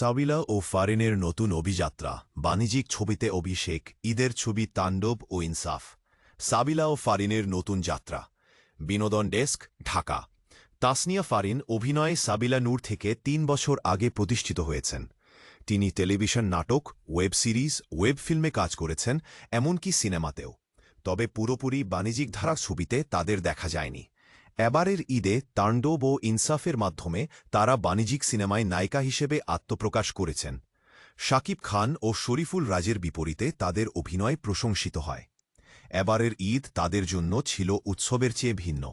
সাবিলা ও ফারিনের নতুন অভিযাত্রা, বাণিজ্যিক ছবিতে অভিষেক, ঈদের ছবি তাণ্ডব ও ইনসাফ। সাবিলা ও ফারিনের নতুন যাত্রা। বিনোদন ডেস্ক, ঢাকা। তাসনিয়া ফারিন অভিনয়ে সাবিলা নূর থেকে তিন বছর আগে প্রতিষ্ঠিত হয়েছেন। তিনি টেলিভিশন নাটক, ওয়েব সিরিজ, ওয়েব ফিল্মে কাজ করেছেন, এমনকি সিনেমাতেও। তবে পুরোপুরি বাণিজ্যিক ধারা ছবিতে তাদের দেখা যায়নি। এবারের ঈদে তাণ্ডব ও ইনসাফের মাধ্যমে তারা বাণিজ্যিক সিনেমায় নায়িকা হিসেবে আত্মপ্রকাশ করেছেন। শাকিব খান ও শরীফুল রাজের বিপরীতে তাদের অভিনয় প্রশংসিত হয়। এবারের ঈদ তাদের জন্য ছিল উৎসবের চেয়ে ভিন্ন।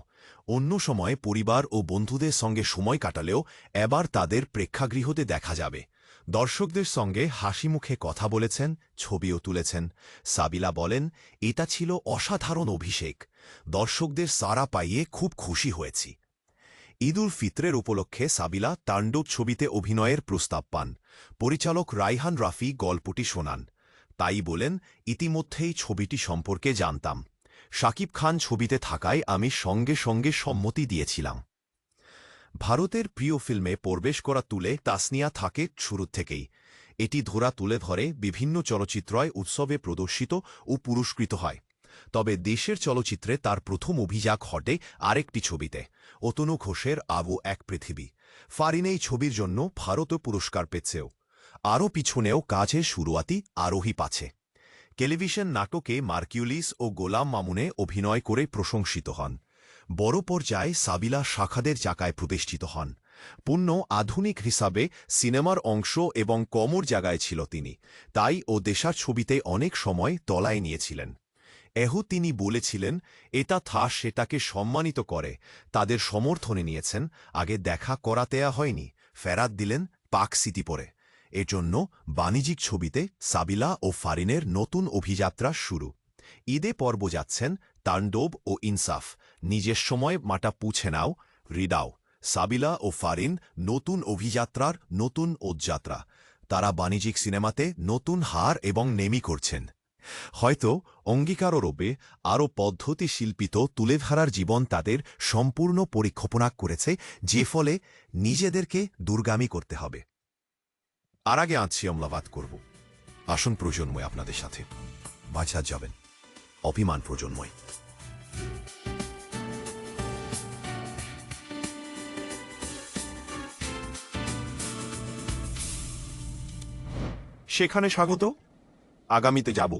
অন্য সময় পরিবার ও বন্ধুদের সঙ্গে সময় কাটালেও এবার তাদের প্রেক্ষাগৃহতে দেখা যাবে। দর্শকদের সঙ্গে হাসি মুখে কথা বলেছেন, ছবিও তুলেছেন। সাবিলা বলেন, এটা ছিল অসাধারণ অভিষেক। দর্শকদের সারা পাইয়ে খুব খুশি হয়েছি। ঈদুল ফিত্রের উপলক্ষে সাবিলা তাণ্ডব ছবিতে অভিনয়ের প্রস্তাব পান। পরিচালক রাইহান রাফি গল্পটি শোনান। তাই বলেন, ইতিমধ্যেই ছবিটি সম্পর্কে জানতাম। শাকিব খান ছবিতে থাকায় আমি সঙ্গে সঙ্গে সম্মতি দিয়েছিলাম। ভারতের প্রিয় ফিল্মে প্রবেশ করা তুলে তাসনিয়া থাকে শুরু থেকেই। এটি ধরা তুলে ধরে বিভিন্ন চলচ্চিত্রয় উৎসবে প্রদর্শিত ও পুরস্কৃত হয়। তবে দেশের চলচ্চিত্রে তার প্রথম অভিযাক ঘটে আরেকটি ছবিতে, অতনু ঘোষের আবু এক পৃথিবী। ফারিন এই ছবির জন্য ভারতও পুরস্কার পেয়েছেও। আরও পিছনেও কাজের শুরুয়াতি আরোহী পাছে টেলিভিশন নাটকে মার্কিউলিস ও গোলাম মামুনে অভিনয় করে প্রশংসিত হন। বড় পর্যায়ে সাবিলা শাখাদের চাকায় প্রতিষ্ঠিত হন। পূর্ণ আধুনিক হিসাবে সিনেমার অংশ এবং কমর জায়গায় ছিল তিনি। তাই ও দেশার ছবিতে অনেক সময় তলায় নিয়েছিলেন। এহু তিনি বলেছিলেন, এটা থা, সেটাকে সম্মানিত করে। তাদের সমর্থনে নিয়েছেন। আগে দেখা করাতেয়া হয়নি। ফেরাত দিলেন পাক সিটি পরে। এজন্য বাণিজ্যিক ছবিতে সাবিলা ও ফারিনের নতুন অভিযাত্রা শুরু। ঈদে পর্ব যাচ্ছেন তাণ্ডব ও ইনসাফ। নিজের সময় মাটা পুছে নাও। রিডাও সাবিলা ও ফারিন নতুন অভিযাত্রার নতুন ওদযাত্রা। তারা বাণিজ্যিক সিনেমাতে নতুন হার এবং নেমি করছেন। হয়তো অঙ্গীকাররূপে আরও পদ্ধতি শিল্পিত তুলে ধরার জীবন তাদের সম্পূর্ণ পরিকল্পনা করেছে, যে ফলে নিজেদেরকে দুর্গামী করতে হবে। আর আগে আছি অম্লাবাদ করব। আসন প্রজন্ময় আপনাদের সাথে। বাছা যাবেন। অভিমান প্রজন্মই। সেখানে স্বাগত। আগামীতে যাব।